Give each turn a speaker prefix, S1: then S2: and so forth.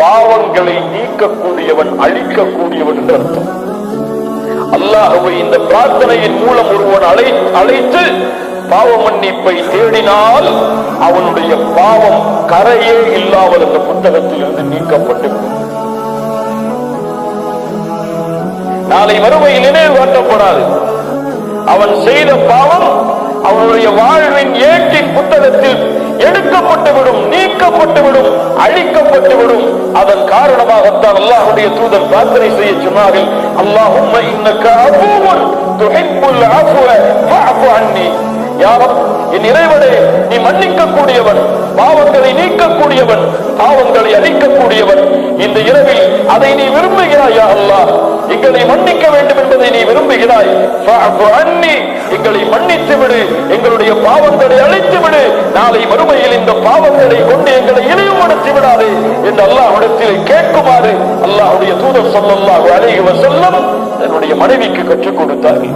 S1: பாவங்களை நீக்கக்கூடியவன் அழிக்கக்கூடியவன் என்று அர்த்தம். அல்லாஹுவை இந்த பிரார்த்தனையின் மூலம் ஒருவன் அழை அழைத்து பாவ மன்னிப்பை தேடினால் அவனுடைய பாவம் கரையே இல்லாமல் அந்த புத்தகத்தில் இருந்து நீக்கப்பட்டு நாளை வறுமை நினைவு காட்டப்படாது. அவன் செய்த பாவம் அவனுடைய வாழ்வின் ஏட்டின் புத்தகத்தில் எடுக்கப்பட்டுவிடும் நீக்கப்பட்டுவிடும் அழிக்கப்பட்டுவிடும். அதன் காரணமாகத்தான் அல்லாஹுடைய தூதர் பிரார்த்தனை செய்ய சொன்னார்கள். அல்லாஹும் அன்னி. என் இறைவனே நீ மன்னிக்க கூடியவன் பாவங்களை நீக்கக்கூடியவன் பாவங்களை அழிக்கக்கூடியவன். இந்த இரவில் அதை நீ விரும்புகிறாய் அல்லாஹ்? எங்களை மன்னிக்க வேண்டும் என்பதை நீ விரும்புகிறாய். அன்னி. எங்களை மன்னித்து விடு. எங்களுடைய பாவங்களை அழைத்து விடு. நாளை வறுமையில் இந்த பாவங்களை கொண்டு எங்களை இழிவுபடுத்தி விடாதே என்று அல்லாஹிடத்தில் கேட்குமாறு அல்லாஹுடைய தூதர் ஸல்லல்லாஹு அலைஹி வஸல்லம் தன்னுடைய மனைவிக்கு கற்றுக் கொடுத்தார்கள்.